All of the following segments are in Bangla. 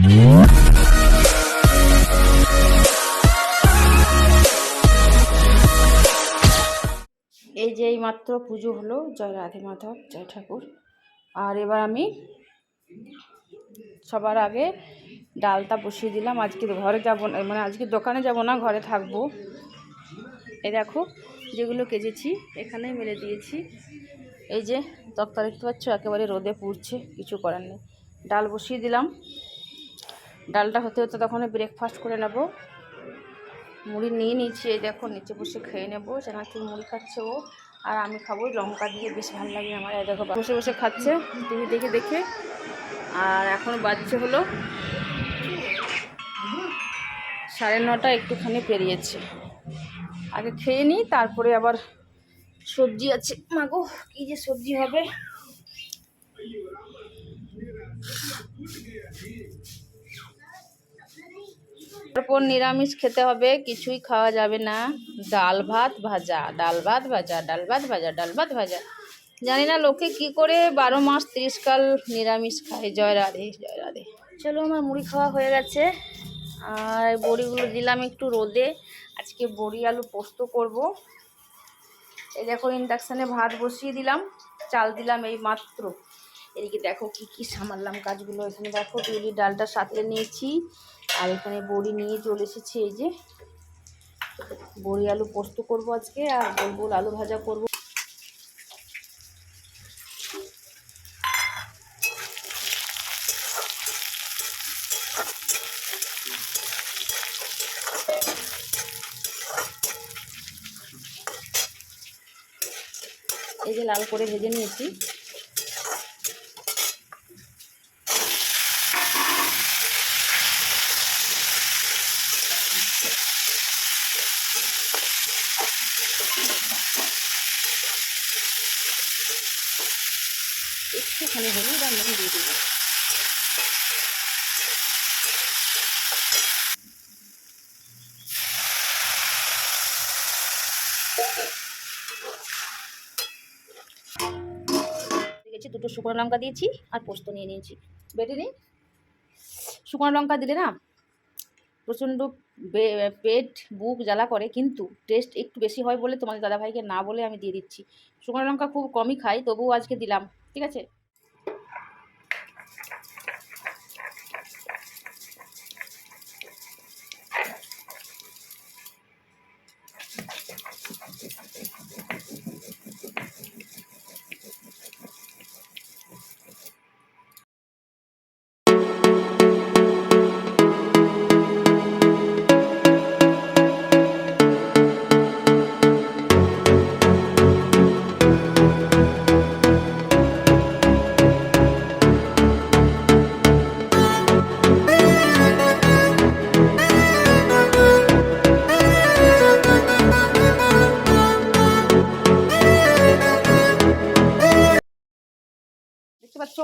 এই যে এই মাত্র পুজো হলো, জয় রাধে মাধব, জয় ঠাকুর। আর এবার আমি সবার আগে ডালটা বসিয়ে দিলাম। আজকে ঘরে যাব না মানে আজকে দোকানে যাব না, ঘরে থাকব। এ দেখো, যেগুলো কেজেছি এখানে মেলে দিয়েছি। এই যে তক্তা দেখতে পাচ্ছ, একেবারে রোদে পুড়ছে, কিছু করার নেই। ডাল বসিয়ে দিলাম। ডালটা হতে হতে তখন ব্রেকফাস্ট করে নেব। মুড়ি নিয়ে নিচ্ছি এই দেখো, নিচে বসে খেয়ে নেব। চানাচুর মুড়ি খাচ্ছে ও। আর আমি খাব লঙ্কা দিয়ে, বেশ ভালো লাগে আমার। এই দেখো, বসে বসে খাচ্ছে, টিভি দেখে দেখে। আর এখন বাজছে হলো সাড়ে নটা, একটুখানি পেরিয়েছে। আগে খেয়ে নিই, তারপরে আবার সবজি আছে। মাগো, কী যে সবজি হবে? তারপর নিরামিষ খেতে হবে, কিছুই খাওয়া যাবে না। ডাল ভাত ভাজা, ডাল ভাত ভাজা, ডাল ভাত ভাজা, ডাল ভাত ভাজা। জানি না লোকে কি করে বারো মাস তিরিশ কাল নিরামিষ খায়। জয় রাধে জয় রাধে। চলো আমার মুড়ি খাওয়া হয়ে গেছে। আর বড়িগুলো দিলাম একটু রোদে। আজকে বড়ি আলু পোস্ত করব। এই দেখো, ইন্ডাকশানে ভাত বসিয়ে দিলাম। চাল দিলাম এই মাত্র। এদিকে দেখো কি কি সামারলাম কাজগুলো। এখানে দেখো, বিউলির ডালটা সাথে নিয়েছি। আর এখানে বড়ি নিয়ে চলে এসেছি, এই যে। বড়ি আলু পোস্ত করব আজকে, আর গোল গোল আলু ভাজা করব। এই যে লাল করে ভেজে নিয়েছি। একটুখানি হলুদ আর নুন দিয়ে দেবো। গেছি দুটো শুকনো লঙ্কা দিয়েছি আর পোস্ত নিয়ে নিয়েছি। বেটে নিই? শুকনো লঙ্কা দিলে না প্রচণ্ড পেট, বুক জ্বালা করে, কিন্তু টেস্ট একটু বেশি হয় বলে তোমাদের দাদাভাইকে না বলে আমি দিয়ে দিচ্ছি। শুকনো লঙ্কা খুব কমই খাই, তবুও আজকে দিলাম, ঠিক আছে?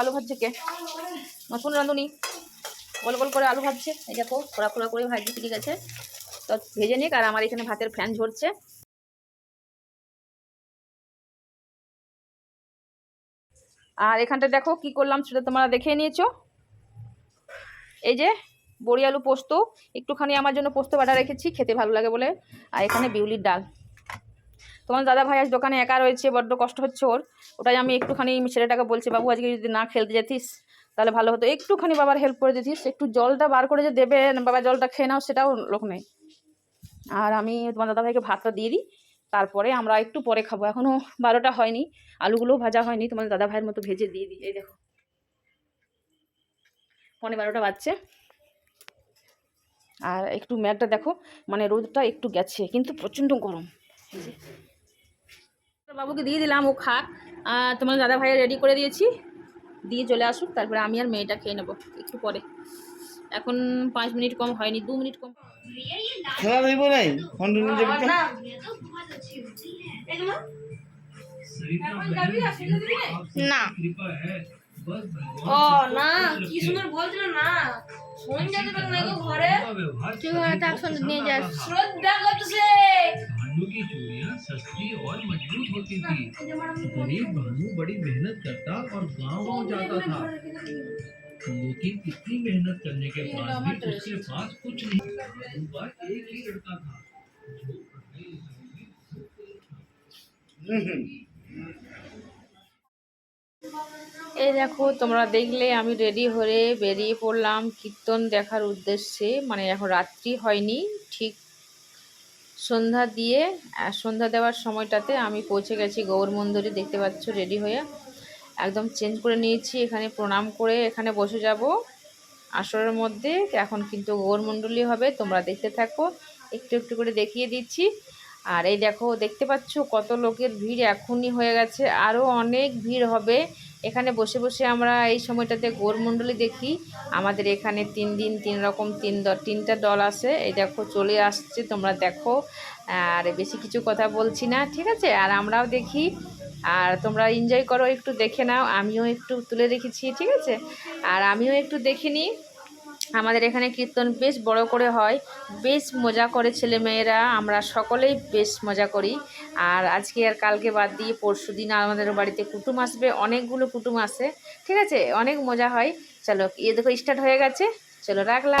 আলু ভাজছে কে? নতুন রাঁধুনি। গোল গোল করে আলু ভাজছে। এই দেখো খোড়া খোড়া করে ভাজি ঠিক আছে। তো ভেজে নিক, আর আমার এখানে ভাতের ফ্যান ঝরছে। আর এখানটা দেখো কি করলাম সেটা তোমরা দেখে নিয়েছো। এই যে, বড়ি আলু পোস্ত। একটুখানি আমার জন্য পোস্ত বাটা রেখেছি, খেতে ভালো লাগে বলে। আর এখানে বিউলির ডাল। তোমার দাদা ভাই আজ দোকানে একা রয়েছে, বড্ড কষ্ট হচ্ছে ওর। ওটাই আমি একটুখানি ছেলেটাকে বলছি, বাবু, আজকে যদি না খেলতে যেতিস, তাহলে ভালো হতো। একটুখানি বাবার হেল্প করে দিতিস, একটু জলটা বার করে যে দেবে বাবা জলটা খেয়ে নাও, সেটাও লোক নেই। আর আমি তোমার দাদা ভাইকে ভাতটা দিয়ে দিই, তারপরে আমরা একটু পরে খাব। এখনও বারোটা হয়নি, আলুগুলোও ভাজা হয়নি, তোমার দাদা ভাইয়ের মতো ভেজে দিয়ে দিই। এই দেখো। পনে বারোটা বাজছে। আর একটু ম্যাগটা দেখো মানে রোদটা একটু গেছে, কিন্তু প্রচণ্ড গরম। বাবুকে দিয়ে দিলাম ও খাক। তোমার দাদা ভাইয়া রেডি করে দিয়েছি। দিয়ে চলে আসুক তারপরে আমি আর মেয়েটা খেয়ে নেব একটু পরে। এখন পাঁচ মিনিট কম হয়নি দু মিনিট কম। খেলা দেবো নাই? না। ও না কি সুন্দর বলছিল না। ফোন যেতে পারে না গো ঘরে। তুই তার সঙ্গে নিয়ে যাস। শ্রদ্ধা করতেছে। भालू की चूड़ियां सस्ती और मजबूत होती थी गरीब भालू बड़ी मेहनत करता और गांव गांव जाता था लेकिन इतनी मेहनत करने के बाद भी उसके पास कुछ नहीं था एक ही लड़का था जो হুম হুম এই দেখো তোমরা দেখলে আমি রেডি হয়ে বেরিয়ে পড়লাম কীর্তন দেখার উদ্দেশ্যে মানে এখন রাত্রি হয়নি ঠিক সন্ধ্যা দিয়ে সন্ধ্যা দেওয়ার সময়টাতে আমি পৌঁছে গেছি গৌর মন্দিরে, দেখতে পাচ্ছ রেডি হয়ে একদম চেঞ্জ করে নিয়েছি, এখানে প্রণাম করে এখানে বসে যাব। আসরের মধ্যে এখন কিন্তু গৌর গৌরমণ্ডলী হবে, তোমরা দেখতে থাকো, একটু একটু করে দেখিয়ে দিচ্ছি। আর এই দেখো, দেখতে পাচ্ছ কত লোকের ভিড় এখনই হয়ে গেছে আরও অনেক ভিড় হবে। এখানে বসে বসে আমরা এই সময়টাতে গৌরমণ্ডলী দেখি। আমাদের এখানে তিন দিন তিন রকম তিন তিনটা দল আছে। এই দেখো চলে আসছে, তোমরা দেখো। আর বেশি কিছু কথা বলছি না, ঠিক আছে? আর আমরাও দেখি। আর তোমরা এনজয় করো, একটু দেখে নাও। আমিও একটু তুলে রেখেছি, ঠিক আছে? আর আমিও একটু দেখিনি আমাদের এখানে কীর্তন বেশ বড় করে হয়, বেশ মজা করে ছেলেমেয়েরা, আমরা সকলেই বেশ মজা করি। আর আজকে আর কালকে বাদ দিয়ে পরশু দিন আমাদের বাড়িতে কুটুম আসবে, অনেকগুলো কুটুম আসে, ঠিক আছে? অনেক মজা হয়। চলো ইয়ে দেখো স্টার্ট হয়ে গেছে। চলো, রাখলাম।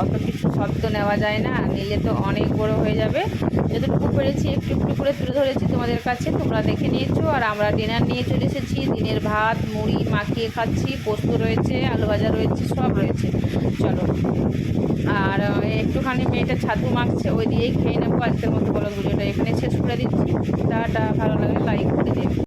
অত কিছু শব্দ নেওয়া যায় না নিলে তো অনেক বড় হয়ে যাবে। যতটুকু পেরেছি, একটু একটু করে তুলে ধরেছি তোমাদের কাছে, তোমরা দেখে নিয়েছো। আর আমরা ডিনার নিয়ে চলে এসেছি। দিনের ভাত, মুড়ি মাখিয়ে খাচ্ছি, পোস্ত রয়েছে, আলু ভাজা রয়েছে, সব রয়েছে। চলো। আর একটুখানি মেয়েটা ছাতু মাখছে, ওই দিয়েই খেয়ে নেব আজকের মতো বলো ভিডিওটা এখানে শেষ করে দিচ্ছি। টাটা, ভালো লাগে লাইক করে দিন